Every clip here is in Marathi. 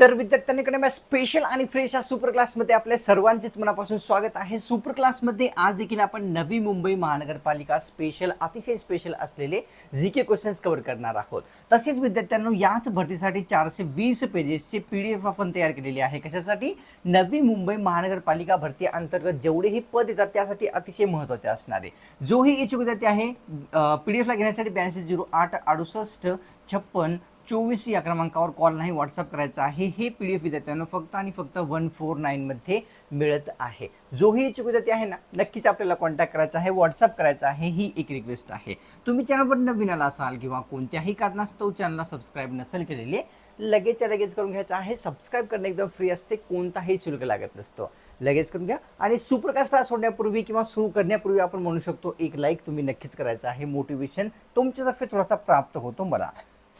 तर विद्यार्थ्यांकडे मॅ स्पेशल आणि फ्रेश या सुपर क्लासमध्ये आपल्या सर्वांचेच मनापासून स्वागत आहे. सुपर क्लासमध्ये आज देखील आपण नवी मुंबई महानगरपालिका स्पेशल अतिशय स्पेशल असलेले जी के क्वेश्चन्स कव्हर करणार आहोत. तसेच विद्यार्थ्यांनो याच भरतीसाठी चारशे वीस पेजेसचे पी डी एफ आपण तयार केलेली आहे. कशासाठी? नवी मुंबई महानगरपालिका भरती अंतर्गत जेवढेही पद येतात त्यासाठी अतिशय महत्त्वाचे असणारे जोही इच्छुक विद्यार्थी आहे पी डी एफला घेण्यासाठी ब्याऐंशी झिरो आठ अडुसष्ट छप्पन चोवीस या क्रमांकावर कॉल नाही व्हॉट्सअप करायचा आहे. हे पी डी एफ विद्यार्थ्यांना फक्त आणि फक्त वन फोर नाईनमध्ये मिळत आहे. जोही इच्छुक विद्यार्थी आहे ना नक्कीच आपल्याला कॉन्टॅक्ट करायचा आहे व्हॉट्सअप करायचा आहे ही एक रिक्वेस्ट आहे. तुम्ही चॅनलवर नवीन आला असाल किंवा कोणत्याही कारणास्तव चॅनलला सबस्क्राईब नसेल केलेले लगेचच्या लगेच करून घ्यायचं आहे. सबस्क्राईब करणं एकदम फ्री असते कोणताही शुल्क लागत नसतो. लगेच करून घ्या. आणि सुप्रकाशला सोडण्यापूर्वी किंवा सुरू करण्यापूर्वी आपण म्हणू शकतो एक लाईक तुम्ही नक्कीच करायचं आहे. मोटिवेशन तुमच्यातर्फे थोडासा प्राप्त होतो मला.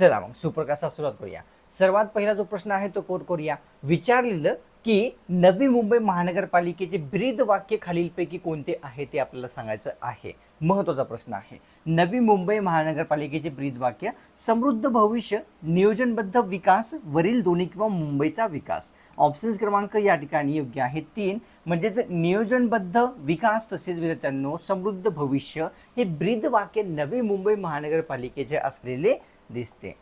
चला मग सुप्रकाशात सुरुवात करूया. सर्वात पहिला जो प्रश्न आहे तो कोट करूया. विचारलेलं की नवी मुंबई महानगरपालिकेचे ब्रीद वाक्य खालीलपैकी कोणते आहे ते आपल्याला सांगायचं आहे. महत्त्वाचा प्रश्न आहे. नवी मुंबई महानगरपालिकेचे ब्रीद वाक्य समृद्ध भविष्य नियोजनबद्ध विकास वरील दोन्ही किंवा मुंबईचा विकास. ऑप्शन्स क्रमांक या ठिकाणी योग्य आहे तीन म्हणजेच नियोजनबद्ध विकास तसेच विद्यार्थ्यांनो समृद्ध भविष्य हे ब्रीद वाक्य नवी मुंबई महानगरपालिकेचे असलेले दिसते.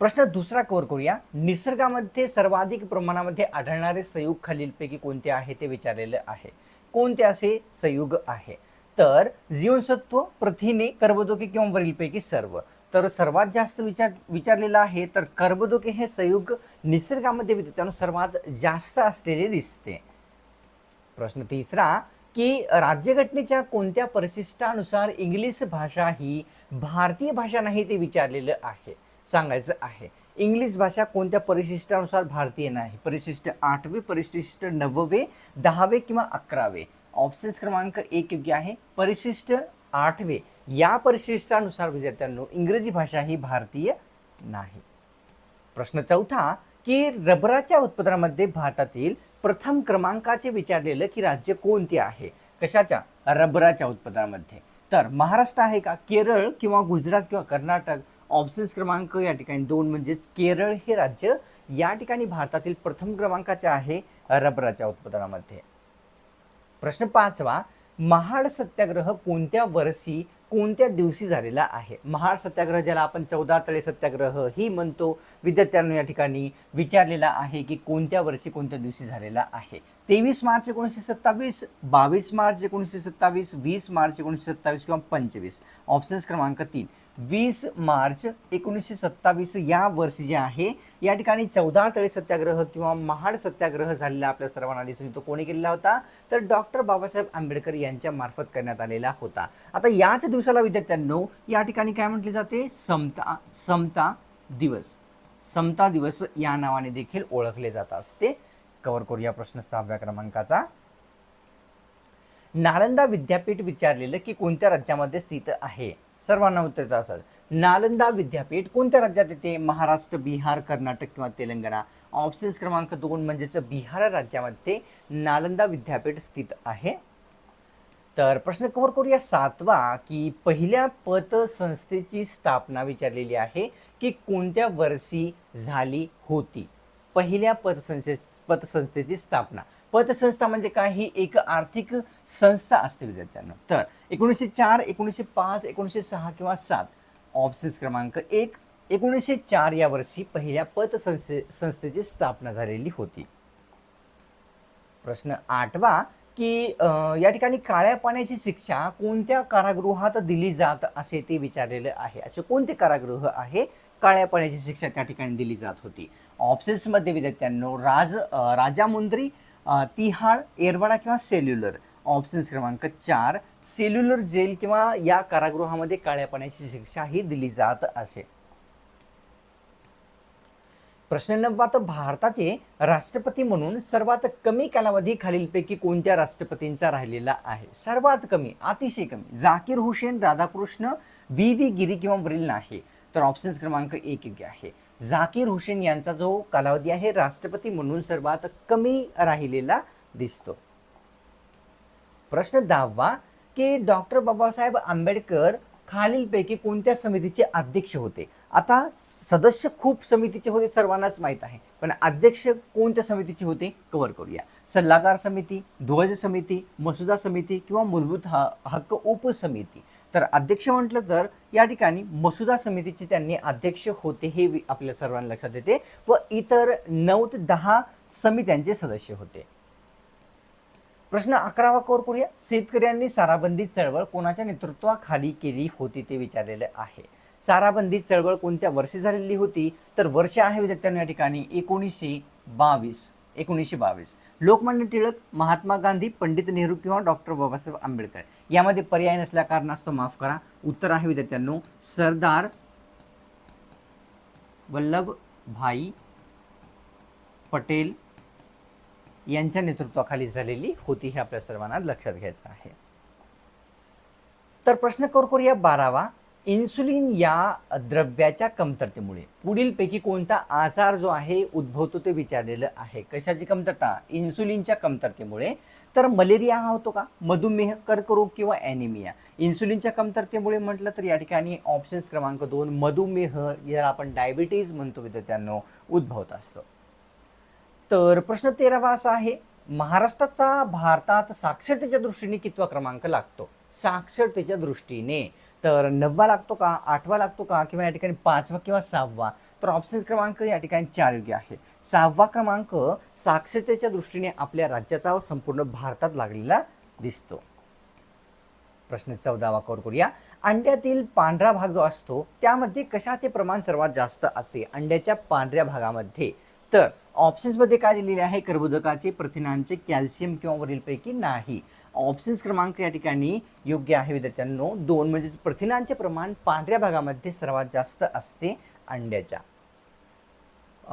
प्रश्न दुसरा कवर करूया. निसर्गामध्ये सर्वाधिक प्रमाणामध्ये आढळणारे संयुग खालीलपैकी कोणते आहे ते विचारलेले आहे. कोणते असे संयुग आहे? तर जीवनसत्व प्रथिने कर्बोदके किंवा वरीलपैकी सर्व. तर सर्वात जास्त विचार विचारलेलं आहे तर कर्बोदके हे संयुग निसर्गामध्ये विद्यार्थ्यांनो सर्वात जास्त असलेले दिसते. प्रश्न तिसरा की राज्यघटनेच्या कोणत्या परिशिष्टानुसार इंग्लिश भाषा ही भारतीय भाषा नाही ते विचारलेलं आहे सांगायचं आहे. इंग्लिश भाषा कोणत्या परिशिष्टानुसार भारतीय नाही? परिशिष्ट आठवे परिशिष्ट नववे दहावे किंवा अकरावे? ऑप्शन्स क्रमांक एक योग्य आहे. परिशिष्ट आठवे. या परिशिष्टानुसार विद्यार्थ्यांनो इंग्रजी भाषा ही भारतीय नाही. प्रश्न चौथा की रबराच्या उत्पादनामध्ये भारतातील प्रथम क्रमांकाचे विचारलेलं की राज्य कोणते आहे? कशाच्या? रबराच्या उत्पादनामध्ये तर महाराष्ट्र आहे का? केरळ किंवा गुजरात किंवा कर्नाटक? ऑप्शन्स क्रमांक या ठिकाणी दोन म्हणजेच केरळ हे राज्य या ठिकाणी भारतातील प्रथम क्रमांकाचे आहे रबराच्या उत्पादनामध्ये. प्रश्न पाचवा महाड सत्याग्रह कोणत्या वर्षी कोणत्या दिवशी झालेला आहे? महाड सत्याग्रह ज्याला आपण चौदा तळे सत्याग्रह ही म्हणतो विद्यार्थ्यांना या ठिकाणी विचारलेला आहे की कोणत्या वर्षी कोणत्या दिवशी झालेला आहे? तेवीस मार्च एकोणीसशे सत्तावीस बावीस मार्च एकोणीसशे सत्तावीस वीस मार्च एकोणीसशे सत्तावीस किंवा पंचवीस. ऑप्शन्स क्रमांक तीन. वीस मार्च एकोणीसशे सत्तावीस या वर्षी जे आहे या ठिकाणी चौदा तळे सत्याग्रह किंवा महाड सत्याग्रह झालेला आपल्या सर्वांना दिसून येतो. कोणी केलेला होता? तर डॉक्टर बाबासाहेब आंबेडकर यांच्या मार्फत करण्यात आलेला होता. आता याच दिवसाला विद्यार्थ्यांनो या ठिकाणी काय म्हटले जाते? समता समता दिवस. समता दिवस या नावाने देखील ओळखले जात असते. कव्हर करूया प्रश्न सहाव्या क्रमांकाचा. नालंदा विद्यापीठ विचारलेलं की कोणत्या राज्यामध्ये स्थित आहे? सर्वांना उत्तर येत असेल. नालंदा विद्यापीठ कोणत्या राज्यात येते? महाराष्ट्र बिहार कर्नाटक किंवा तेलंगणा? ऑप्शन्स क्रमांक दोन म्हणजेच बिहार राज्यामध्ये नालंदा विद्यापीठ स्थित आहे. तर प्रश्न कव्हर करूया सातवा की पहिल्या पतसंस्थेची स्थापना विचारलेली आहे की कोणत्या वर्षी झाली होती? पहिल्या पतसंस्थे पतसंस्थेची स्थापना. पतसंस्था म्हणजे काय? ही एक आर्थिक संस्था असते विद्यार्थ्यांना. तर एकोणीसशे चार एकोणीसशे पाच एकोणीसशे सहा किंवा सात ऑप्शन्स क्रमांक एक एकोणीसशे चार या वर्षी पहिल्या पतसंस्थे संस्थेची स्थापना झालेली होती. प्रश्न आठवा की या ठिकाणी काळ्या पाण्याची शिक्षा कोणत्या कारागृहात दिली जात असे ते विचारलेलं आहे. असे कोणते कारागृह आहे? काळ्या पाण्याची शिक्षा त्या ठिकाणी दिली जात होती. ऑप्शन्समध्ये विद्यार्थ्यांनो राज राजामुंद्री तिहाळ एरवाडा किंवा सेल्युलर ऑप्शन्स क्रमांक चार सेल्युलर जेल किंवा या कारागृहामध्ये काळ्या पाण्याची शिक्षा ही दिली जात असे. प्रश्न नववा भारताचे राष्ट्रपती म्हणून सर्वात कमी कालावधी खालीलपैकी कोणत्या राष्ट्रपतींचा राहिलेला आहे? सर्वात कमी अतिशय कमी जाकीर हुसेन राधाकृष्ण व्ही व्ही गिरी किंवा वरील नाही तर ऑप्शन्स क्रमांक एक योग्य आहे. झाकीर हुसेन यांचा जो कालावधी आहे राष्ट्रपती म्हणून सर्वात कमी राहिलेला दिसतो. प्रश्न दहावा की डॉक्टर बाबासाहेब आंबेडकर खालीलपैकी कोणत्या समितीचे अध्यक्ष होते? आता सदस्य खूप समितीचे होते सर्वांनाच माहीत आहे. पण अध्यक्ष कोणत्या समितीचे होते? कव्हर करूया. सल्लागार समिती ध्वज समिती मसुदा समिती किंवा मूलभूत ह हक्क उपसमिती. तर अध्यक्ष म्हटलं तर या ठिकाणी मसुदा समितीचे त्यांनी अध्यक्ष होते हे आपल्या सर्वांना लक्षात येते व इतर नऊ ते दहा समित्यांचे सदस्य होते. प्रश्न अकरावा कोर करूया शेतकऱ्यांनी साराबंदी चळवळ कोणाच्या नेतृत्वाखाली केली होती ते विचारलेले आहे. साराबंदी चळवळ कोणत्या वर्षी झालेली होती? तर वर्ष आहे विद्यार्थ्यांना या ठिकाणी एकोणीसशे बावीस. एकोणीसशे बावीस. लोकमान्य टिळक महात्मा गांधी पंडित नेहरू किंवा डॉक्टर बाबासाहेब आंबेडकर. यामध्ये पर्याय नसल्या कारणास्तव माफ करा. उत्तर आहे विद्यार्थ्यांनो सरदार वल्लभभाई पटेल यांच्या नेतृत्वाखाली झालेली होती हे आपल्या सर्वांना लक्षात घ्यायचं आहे. तर प्रश्न करू करूया बारावा. इन्सुलिन या द्रव्याच्या कमतरतेमुळे. पुढीलपैकी कोणता आजार जो आहे उद्भवतो ते विचारलेलं आहे. कशाची कमतरता? इन्सुलिनच्या कमतरतेमुळे. तर मलेरिया हा होतो का? मधुमेह कर्करोग किंवा ॲनिमिया. इन्सुलिनच्या कमतरतेमुळे म्हटलं तर या ठिकाणी ऑप्शन्स क्रमांक दोन मधुमेह याला आपण डायबिटीज म्हणतो विद्यार्थ्यांनो उद्भवत असतो. तर प्रश्न तेरावा असा आहे महाराष्ट्राचा भारतात साक्षरतेच्या दृष्टीने कितवा क्रमांक लागतो? साक्षरतेच्या दृष्टीने. तर नववा लागतो का आठवा लागतो का किंवा या ठिकाणी पाचवा किंवा सहावा? तर ऑप्शन्स क्रमांक या ठिकाणी चार योग्य आहे. सहावा क्रमांक साक्षरतेच्या दृष्टीने आपल्या राज्याचा व संपूर्ण भारतात लागलेला दिसतो. प्रश्न चौदावा कवर करूया. अंड्यातील पांढरा भाग जो असतो त्यामध्ये कशाचे प्रमाण सर्वात जास्त असते? अंड्याच्या पांढऱ्या भागामध्ये. तर ऑप्शन्समध्ये काय दिलेले आहे? कर्बोदकाचे प्रथिनांचे कॅल्शियम किंवा वरीलपैकी नाही. ऑप्शन्स क्रमांक या ठिकाणी योग्य आहे विद्यार्थ्यांनो. दोन म्हणजे प्रथिनांचे प्रमाण पांढऱ्या भागामध्ये सर्वात जास्त असते अंड्याच्या.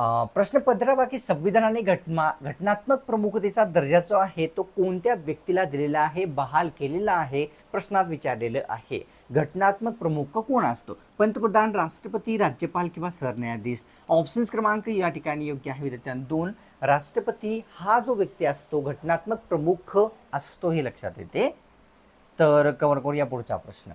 प्रश्न पंधरावा संविधानाने घटना घटनात्मक प्रमुखतेचा दर्जा जो आहे तो कोणत्या व्यक्तीला दिलेला आहे बहाल केलेला आहे प्रश्नात विचारलेलं आहे. घटनात्मक प्रमुख कोण असतो? पंतप्रधान राष्ट्रपती राज्यपाल किंवा सरन्यायाधीश? ऑप्शन्स क्रमांक या ठिकाणी योग्य आहे विद्यार्थ्यांनो. दोन राष्ट्रपती हा जो व्यक्ती असतो घटनात्मक प्रमुख असतो हे लक्षात येते. तर कवर करूया पुढचा प्रश्न.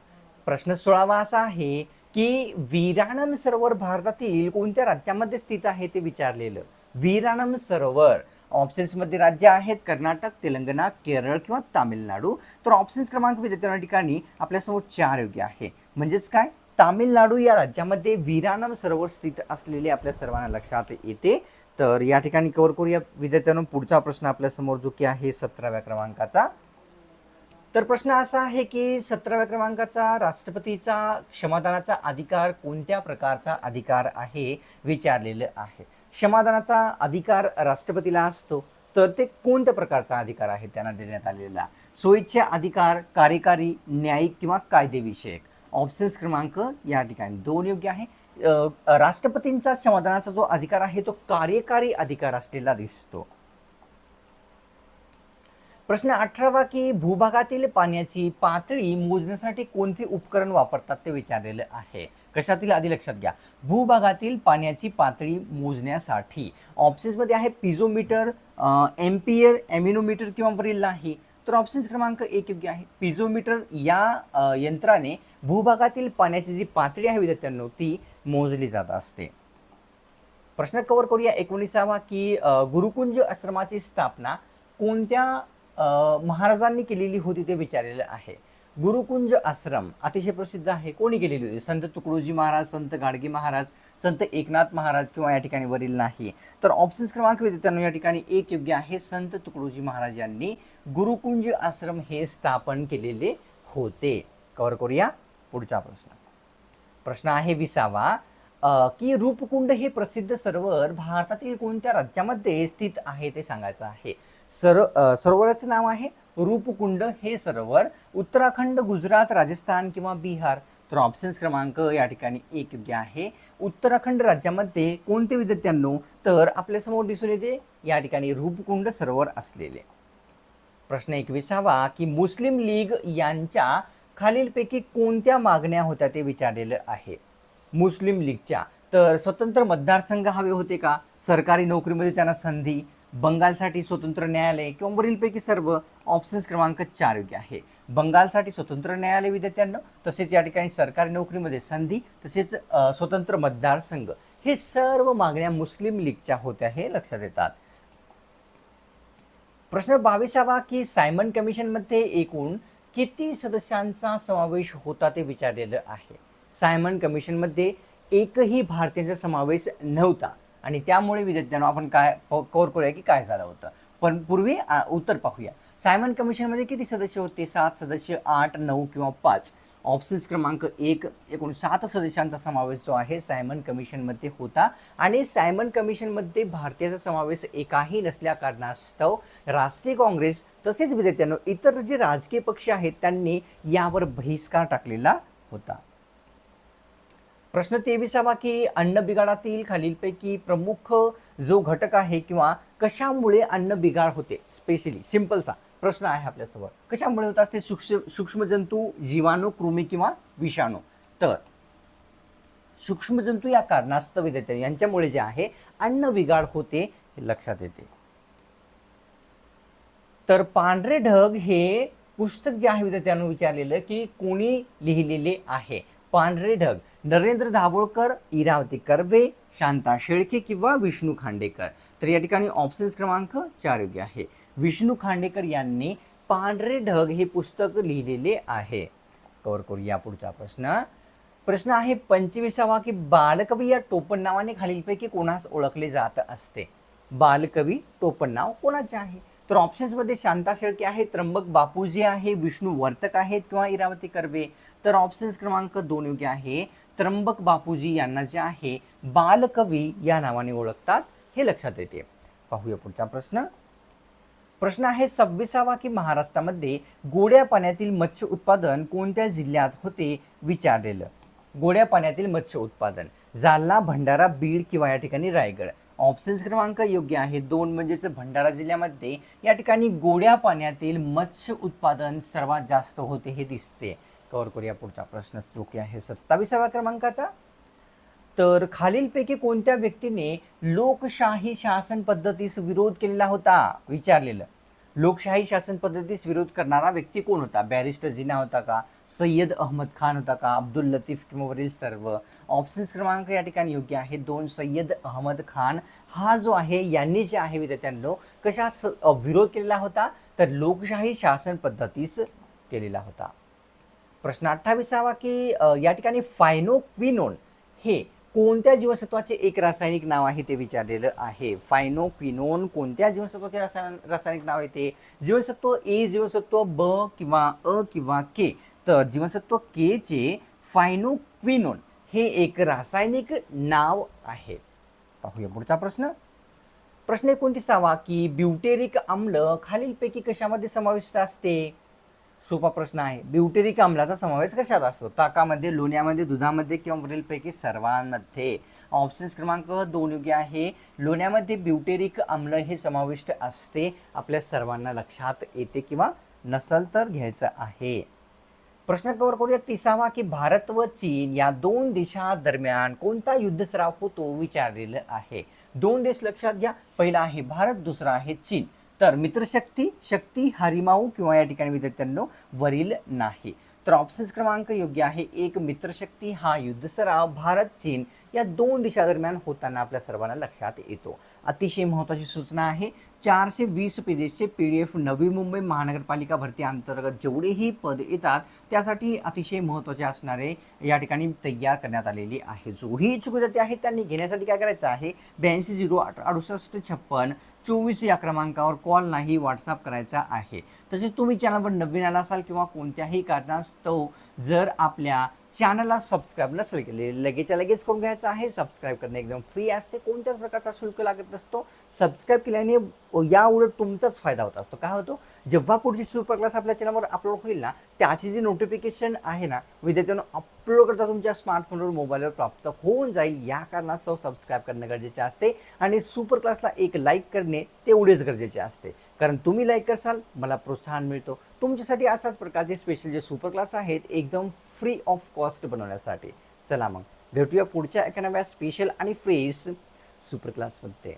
प्रश्न सोळावा असा आहे की वीराणम सरोवर भारतातील कोणत्या राज्यामध्ये स्थित आहे ते विचारलेलं. वीराणम सरोवर ऑप्शन्समध्ये राज्य आहेत कर्नाटक तेलंगणा केरळ किंवा तामिळनाडू. तर ऑप्शन्स क्रमांक विद्यार्थ्यांना ठिकाणी आपल्यासमोर चार योग्य आहे. म्हणजेच काय? तामिळनाडू या राज्यामध्ये वीराणम सरोवर स्थित असलेले आपल्या सर्वांना लक्षात येते. तर या ठिकाणी कवर करूया. विद्यार्थ्यांना पुढचा प्रश्न आपल्यासमोर जो की आहे सतराव्या क्रमांकाचा. तर प्रश्न असा आहे की सतराव्या क्रमांकाचा राष्ट्रपतीचा क्षमादानाचा अधिकार कोणत्या प्रकारचा अधिकार आहे विचारलेलं आहे? क्षमादानाचा अधिकार राष्ट्रपतीला असतो तर ते कोणत्या प्रकारचा अधिकार आहे त्यांना देण्यात आलेला? सोयीचे अधिकार कार्यकारी न्यायिक किंवा कायदेविषयक? ऑप्शन्स क्रमांक या ठिकाणी दोन योग्य आहे. राष्ट्रपतींचा क्षमादानाचा जो अधिकार आहे तो कार्यकारी अधिकार असलेला दिसतो. प्रश्न अठरावा की भूभागातील पाण्याची पातळी मोजण्यासाठी कोणते उपकरण वापरतात ते विचारलेलं आहे. कशातील आधी लक्षात घ्या. भूभागातील पाण्याची पातळी मोजण्यासाठी ऑप्शन्समध्ये आहे पिझोमीटर एम्पियर एमिनोमीटर किंवा वरील नाही. तर ऑप्शन्स क्रमांक एक योग्य आहे. पिझोमीटर या यंत्राने भूभागातील पाण्याची जी पातळी आहे विद्यार्थ्यांनो ती मोजली जात असते. प्रश्न कव्हर करूया एकोणीसावा की गुरुकुंज आश्रमाची स्थापना कोणत्या महाराजांनी केलेली होती ते विचारलेलं आहे. गुरुकुंज आश्रम अतिशय प्रसिद्ध आहे. कोणी केलेली होती? संत तुकडोजी महाराज संत गाडगे महाराज संत एकनाथ महाराज किंवा या ठिकाणी वरील नाही. तर ऑप्शन्स क्रमांक विद्यार्थ्यांनो या ठिकाणी एक योग्य आहे. संत तुकडोजी महाराज यांनी गुरुकुंज आश्रम हे स्थापन केलेले होते. कव्हर करूया पुढचा प्रश्न. प्रश्न आहे विसावा. की रूपकुंड हे प्रसिद्ध सरोवर भारतातील कोणत्या राज्यामध्ये स्थित आहे ते सांगायचं आहे. सर सरोवराचं नाव आहे रूपकुंड हे सरोवर. उत्तराखंड गुजरात राजस्थान किंवा बिहार. तर ऑप्शन्स क्रमांक या ठिकाणी एक योग्य आहे उत्तराखंड राज्यामध्ये कोणते विद्यार्थ्यांनो? तर आपल्यासमोर दिसून येते या ठिकाणी रूपकुंड सरोवर असलेले. प्रश्न एकविसावा की मुस्लिम लीग यांच्या खालीलपैकी कोणत्या मागण्या होत्या ते विचारलेलं आहे? मुस्लिम लीगच्या. तर स्वतंत्र मतदारसंघ हवे होते का? सरकारी नोकरीमध्ये त्यांना संधी. बंगालसाठी स्वतंत्र न्यायालय किंवा वरीलपैकी सर्व ऑप्शन्स क्रमांक चार योग्य आहे. बंगालसाठी स्वतंत्र न्यायालय विद्यार्थ्यांना तसेच या ठिकाणी सरकारी नोकरीमध्ये संधी तसेच स्वतंत्र मतदारसंघ हे सर्व मागण्या मुस्लिम लीगच्या होत्या हे लक्षात येतात. प्रश्न बावीसावा की सायमन कमिशनमध्ये एकूण किती सदस्यांचा समावेश होता ते विचारलेलं आहे. सायमन कमिशनमध्ये एकही भारतीयांचा समावेश नव्हता. आणि त्यामुळे विद्यार्थ्यांना आपण काय कव्हर करूया की काय झालं होतं. पण पूर्वी उत्तर पाहूया. सायमन कमिशनमध्ये किती सदस्य होते? सात सदस्य आठ नऊ किंवा पाच? ऑप्शन्स क्रमांक एक एकूण सात सदस्यांचा समावेश जो आहे सायमन कमिशनमध्ये होता. आणि सायमन कमिशनमध्ये भारतीयाचा समावेश एकाही नसल्या कारणास्तव राष्ट्रीय काँग्रेस तसेच विद्यार्थ्यांनो इतर जे राजकीय पक्ष आहेत त्यांनी यावर बहिष्कार टाकलेला होता. प्रश्न तेविसावा की अन्न बिघाडातील खालीलपैकी प्रमुख जो घटक आहे किंवा कशामुळे अन्न बिघाड होते? स्पेशली सिम्पलचा प्रश्न आहे आपल्यासमोर. कशामुळे होत असते? सूक्ष्म सूक्ष्मजंतू जीवाणू कृमी किंवा विषाणू. तर सूक्ष्मजंतू या कारणास्तव विद्यार्थी यांच्यामुळे जे आहे अन्न बिघाड होते हे लक्षात येते. तर पांढरे ढग हे पुस्तक जे आहे विद्यार्थ्यांना विचारलेलं की कोणी लिहिलेले आहे. पांढरे ढग. नरेंद्र दाभोळकर इरावती कर्वे शांता शेळके किंवा विष्णू खांडेकर. तर या ठिकाणी ऑप्शन्स क्रमांक चार योग्य आहे. विष्णू खांडेकर यांनी पांढरे ढग हे पुस्तक लिहिलेले आहे. कवर करूया पुढचा प्रश्न. प्रश्न आहे पंचवीसावा की बालकवी या टोपण नावाने खालीलपैकी कोणास ओळखले जात असते? बालकवी टोपण नाव कोणाचे आहे? तर ऑप्शन्समध्ये शांता शेळके आहे त्र्यंबक बापूजी आहे विष्णू वर्तक आहेत किंवा इरावती कर्वे. तर ऑप्शन्स क्रमांक दोन योग्य आहे. त्र्यंबक बापूजी यांना जे आहे बालकवी या नावाने ओळखतात. हे लक्षात येते. पाहूया पुढचा प्रश्न. प्रश्न आहे सव्वीसावा की महाराष्ट्रामध्ये गोड्या पाण्यातील मत्स्य उत्पादन कोणत्या जिल्ह्यात होते विचारलेलं. गोड्या पाण्यातील मत्स्य उत्पादन. जालना भंडारा बीड किंवा या ठिकाणी रायगड. ऑप्शन्स क्रमांक योग्य आहे. दोन म्हणजेच भंडारा जिल्ह्यामध्ये या ठिकाणी गोड्या पाण्यातील मत्स्य उत्पादन सर्वात जास्त होते हे दिसते. कवर करूया पुढचा प्रश्न. चुकी आहे सत्तावीसाव्या क्रमांकाचा? तर खालीलपैकी कोणत्या व्यक्तीने लोकशाही शासन पद्धतीस विरोध केलेला होता? विचारलेलं. लोकशाही शासन पद्धतीस विरोध करणारा व्यक्ती कोण होता? बॅरिस्टर जिना होता का? सय्यद अहमद खान होता का? अब्दुल लतीफ वरील सर्व. ऑप्शन्स क्रमांक या ठिकाणी योग्य आहे दोन सय्यद अहमद खान. हा जो आहे यांनी जे आहे विद्यार्थ्यांनो कशा स- विरोध केलेला होता? तर लोकशाही शासन पद्धतीस केलेला होता. प्रश्न अठ्ठावीसावा की या ठिकाणी फायनो क्विनोन हे कोणत्या जीवनसत्वाचे एक रासायनिक नाव आहे ते विचारलेलं आहे? फायनोक्विनोन कोणत्या जीवनसत्वाचे रासायन रासायनिक नाव आहे ते? जीवनसत्व ए जीवनसत्व ब किंवा अ किंवा के तर जीवनसत्व केचे फायनोक्विनोन हे एक रासायनिक नाव आहे. पाहूया पुढचा प्रश्न. प्रश्न एकोणतीसावा की ब्युटेरिक आम्ल खालीलपैकी कशामध्ये समाविष्ट असते? सोपा प्रश्न आहे. ब्युटेरिक आम्लाचा समावेश कशात असतो? ताकामध्ये लोण्यामध्ये दुधामध्ये किंवा वरीलपैकी सर्वांमध्ये? ऑप्शन्स क्रमांक दोन योग्य आहे. लोण्यामध्ये ब्युटेरिक आम्ल हे समाविष्ट असते. आपल्या सर्वांना लक्षात येते किंवा नसल तर घ्यायचं आहे. प्रश्न कवर करूया. तिसावा की भारत व चीन या दोन देशादरम्यान कोणता युद्ध सराव होतो विचारलेलं आहे? दोन देश लक्षात घ्या. पहिला आहे भारत दुसरा आहे चीन. तर मित्रशक्ती शक्ती हरिमाऊ किंवा या ठिकाणी विद्यार्थ्यांनो वरील नाही. तर ऑप्शन्स क्रमांक योग्य आहे एक मित्रशक्ती हा युद्ध सराव भारत चीन या दोन देशादरम्यान होताना आपल्या सर्वांना लक्षात येतो. अतिशय महत्त्वाची सूचना आहे चारशे वीस पेजेसचे P D F Navi Mumbai महानगरपालिका भरती अंतर्गत जेवढेही पद येतात त्यासाठी अतिशय महत्त्वाचे असणारे या ठिकाणी तयार करण्यात आलेली आहे. जोही इच्छुक विद्यार्थी आहेत त्यांनी घेण्यासाठी काय करायचं आहे? ब्याऐंशी झिरो आठ अडुसष्ट छप्पन चोवीस या क्रमांकावर कॉल नाही व्हॉट्सअप करायचा आहे. तसेच तुम्ही चॅनलवर नवीन आला असाल किंवा कोणत्याही कारणास्तव जर आपल्या चॅनलला सबस्क्राईब नसेल केले लगेचच्या लगेच करून घ्यायचं आहे. सबस्क्राईब करणे एकदम फ्री असते. कोणत्याच प्रकारचा शुल्क लागत नसतो. सबस्क्राईब केल्याने हो, या उलट तुमचाच फायदा होत असतो. काय होतो? जेव्हा पुढची सुपर क्लास आपल्या चॅनलवर अपलोड होईल ना त्याची जी नोटिफिकेशन आहे ना विद्यार्थ्यांना अपलोड करता तुमच्या स्मार्टफोनवर मोबाईलवर प्राप्त होऊन जाईल. या कारणास्तव सबस्क्राईब करणे गरजेचे असते आणि सुपर क्लासला एक लाईक करणे तेवढेच गरजेचे असते. कारण तुम्ही लाईक करसाल मला प्रोत्साहन मिळतो. तुमच्यासाठी अशाच प्रकारचे स्पेशल जे सुपर क्लास आहेत एकदम फ्री ऑफ कॉस्ट बनवण्यासाठी. चला मग भेटूया पुढच्या एखाद्या स्पेशल आणि फ्रेश सुपर क्लासमध्ये